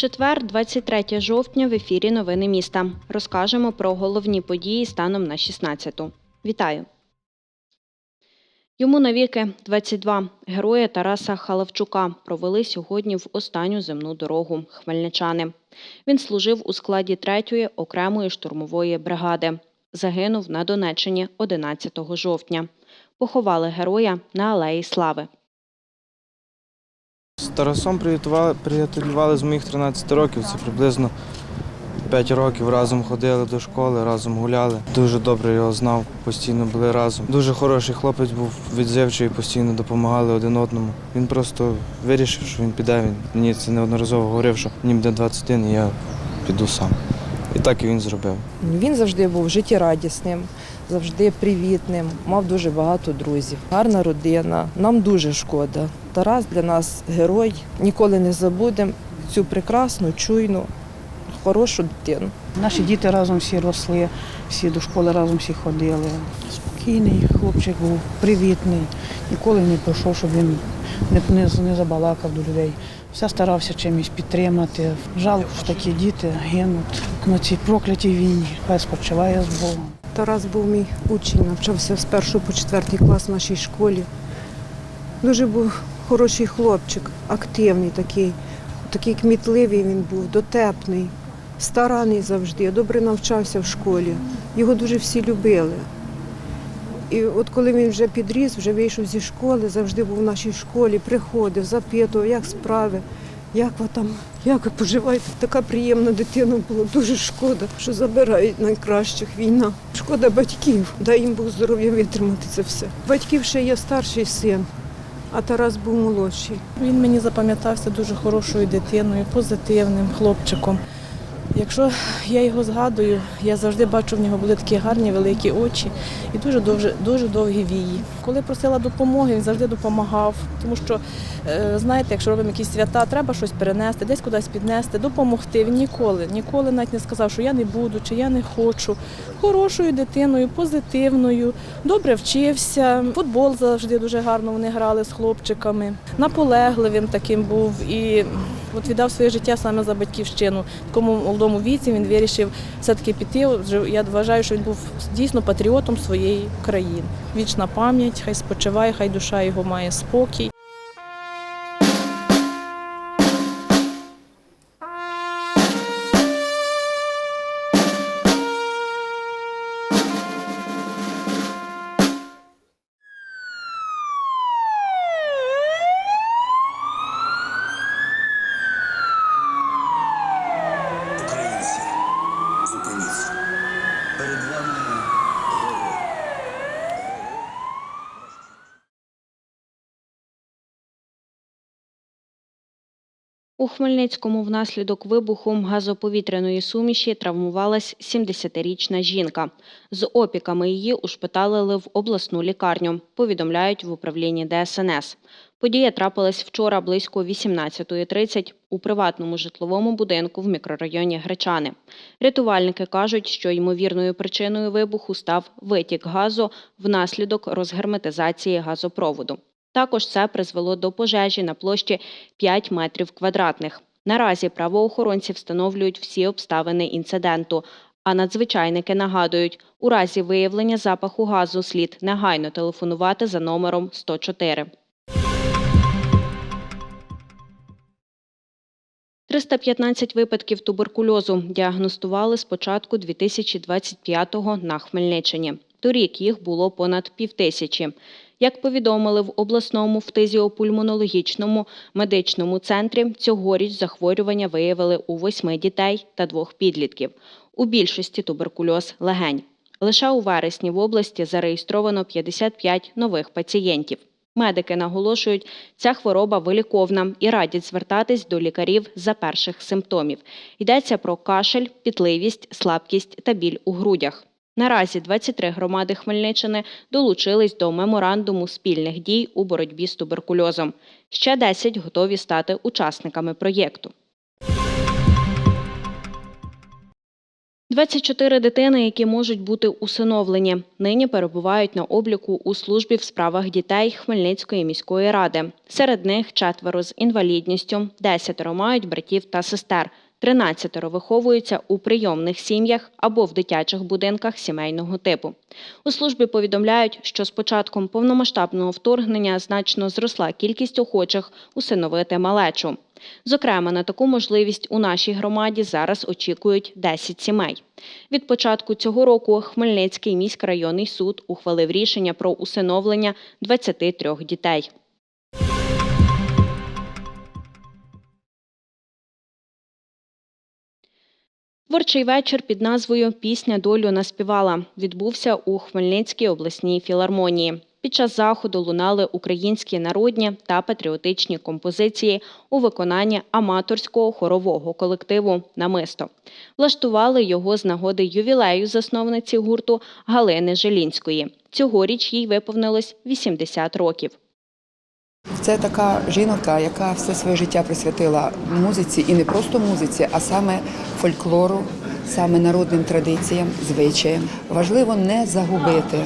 Четвер, 23 жовтня, в ефірі Новини міста. Розкажемо про головні події станом на 16-ту. Вітаю! Йому навіки 22. Героя Тараса Халавчука провели сьогодні в останню земну дорогу хмельничани. Він служив у складі 3-ї окремої штурмової бригади. Загинув на Донеччині 11 жовтня. Поховали героя на Алеї Слави. Тарасом приятелювали з моїх 13 років. Це приблизно 5 років разом ходили до школи, разом гуляли. Дуже добре його знав, постійно були разом. Дуже хороший хлопець був відзивчий, постійно допомагали один одному. Він просто вирішив, що він піде. Він мені це неодноразово говорив, що мені буде 21 і я піду сам. І так і він зробив. Він завжди був життєрадісним, завжди привітним, мав дуже багато друзів. Гарна родина. Нам дуже шкода. Тарас для нас герой. Ніколи не забудемо цю прекрасну, чуйну, хорошу дитину. Наші діти разом всі росли, всі до школи разом всі ходили. Спокійний хлопчик був, привітний, ніколи не пройшов, щоб він не, не, забалакав до людей. Все старався чимось підтримати. Жалко, що такі діти гинуть на цій проклятій війні. Хай спочиває з Богом. Тарас був мій учень, навчався з першого по четвертий клас в нашій школі. Дуже був хороший хлопчик, активний такий, такий кмітливий він був, дотепний, стараний завжди, добре навчався в школі. Його дуже всі любили. І от коли він вже підріс, вже вийшов зі школи, завжди був в нашій школі, приходив, запитував, як справи, як ви там, як ви поживаєте. Така приємна дитина була. Дуже шкода, що забирають найкращих війна. Шкода батьків, дай їм Бог здоров'я витримати це все. Батьків ще є старший син, а Тарас був молодший. Він мені запам'ятався дуже хорошою дитиною, позитивним хлопчиком. Якщо я його згадую, я завжди бачу в нього були такі гарні великі очі і дуже дуже, дуже довгі вії. Коли просила допомоги, він завжди допомагав. Тому що, е, знаєте, якщо робимо якісь свята, треба щось перенести, десь кудись піднести, допомогти. Він ніколи, ніколи навіть не сказав, що я не буду чи я не хочу. Хорошою дитиною, позитивною, добре вчився. Футбол завжди дуже гарно вони грали з хлопчиками. Наполегливим таким був і от віддав своє життя саме за батьківщину. Такому молодому віці він вирішив все-таки піти. Я вважаю, що він був дійсно патріотом своєї країни. Вічна пам'ять, хай спочиває, хай душа його має спокій. У Хмельницькому внаслідок вибуху газоповітряної суміші травмувалась 70-річна жінка. З опіками її ушпиталили в обласну лікарню, повідомляють в управлінні ДСНС. Подія трапилась вчора близько 18.30 у приватному житловому будинку в мікрорайоні Гречани. Рятувальники кажуть, що ймовірною причиною вибуху став витік газу внаслідок розгерметизації газопроводу. Також це призвело до пожежі на площі 5 метрів квадратних. Наразі правоохоронці встановлюють всі обставини інциденту. А надзвичайники нагадують, у разі виявлення запаху газу слід негайно телефонувати за номером 104. 315 випадків туберкульозу діагностували з початку 2025-го на Хмельниччині. Торік їх було понад півтисячі. Як повідомили в обласному фтизіопульмонологічному медичному центрі, цьогоріч захворювання виявили у восьми дітей та двох підлітків. У більшості туберкульоз легень. Лише у вересні в області зареєстровано 55 нових пацієнтів. Медики наголошують, ця хвороба виліковна і радять звертатись до лікарів за перших симптомів. Йдеться про кашель, пітливість, слабкість та біль у грудях. Наразі 23 громади Хмельниччини долучились до меморандуму спільних дій у боротьбі з туберкульозом. Ще 10 готові стати учасниками проєкту. 24 дитини, які можуть бути усиновлені, нині перебувають на обліку у службі в справах дітей Хмельницької міської ради. Серед них четверо з інвалідністю, десятеро мають братів та сестер. 13 виховуються у прийомних сім'ях або в дитячих будинках сімейного типу. У службі повідомляють, що з початком повномасштабного вторгнення значно зросла кількість охочих усиновити малечу. Зокрема, на таку можливість у нашій громаді зараз очікують 10 сімей. Від початку цього року Хмельницький міськрайонний суд ухвалив рішення про усиновлення 23 дітей. Творчий вечір під назвою Пісня долю наспівала відбувся у Хмельницькій обласній філармонії. Під час заходу лунали українські народні та патріотичні композиції у виконанні аматорського хорового колективу Намисто. Влаштували його з нагоди ювілею засновниці гурту Галини Желінської. Цьогоріч їй виповнилось 80 років. Це така жінка, яка все своє життя присвятила музиці, і не просто музиці, а саме фольклору, саме народним традиціям, звичаям. Важливо не загубити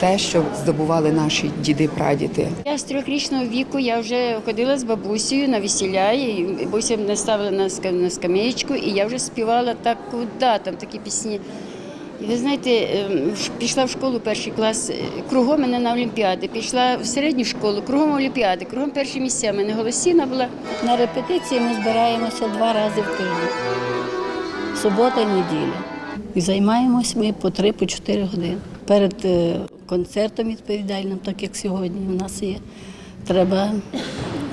те, що здобували наші діди-прадіди. Я з трьохрічного віку я вже ходила з бабусею на весіля, і бабуся мене ставила на ска- на скамеєчку, і я вже співала так, куди там такі пісні. Ви знаєте, ем, пішла в школу перший клас, е, кругом мене на Олімпіади, пішла в середню школу, кругом Олімпіади, кругом перші місця. Мене голосіна була. На репетиції ми збираємося два рази в тиждень. Субота і неділя. І займаємось ми по три, по чотири години. Перед е, концертом відповідальним, так як сьогодні у нас є, треба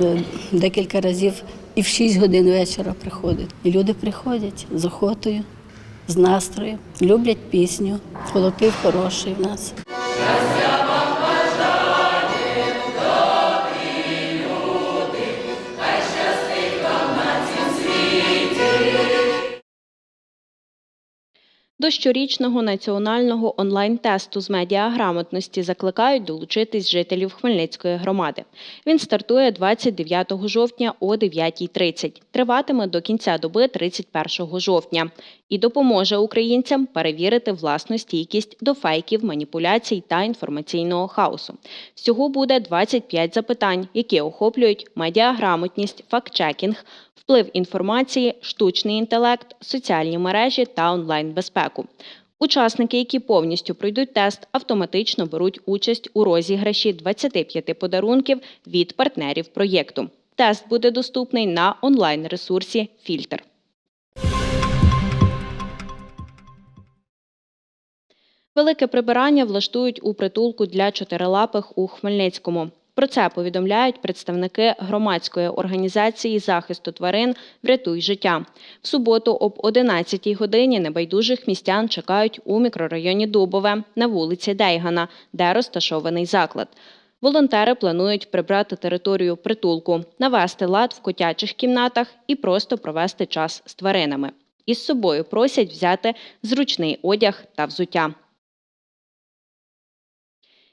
е, декілька разів і в 6 годин вечора приходити. І люди приходять з охотою, з настроєм, люблять пісню, колектив хороший в нас. До щорічного національного онлайн-тесту з медіаграмотності закликають долучитись жителів Хмельницької громади. Він стартує 29 жовтня о 9.30. Триватиме до кінця доби 31 жовтня і допоможе українцям перевірити власну стійкість до фейків, маніпуляцій та інформаційного хаосу. Всього буде 25 запитань, які охоплюють медіаграмотність, фактчекінг, вплив інформації, штучний інтелект, соціальні мережі та онлайн-безпеку. Учасники, які повністю пройдуть тест, автоматично беруть участь у розіграші 25 подарунків від партнерів проєкту. Тест буде доступний на онлайн-ресурсі Фільтр. Велике прибирання влаштують у притулку для чотирилапих у Хмельницькому. Про це повідомляють представники громадської організації захисту тварин Врятуй життя. В суботу об 11 годині небайдужих містян чекають у мікрорайоні Дубове на вулиці Дейгана, де розташований заклад. Волонтери планують прибрати територію притулку, навести лад в котячих кімнатах і просто провести час з тваринами. Із собою просять взяти зручний одяг та взуття.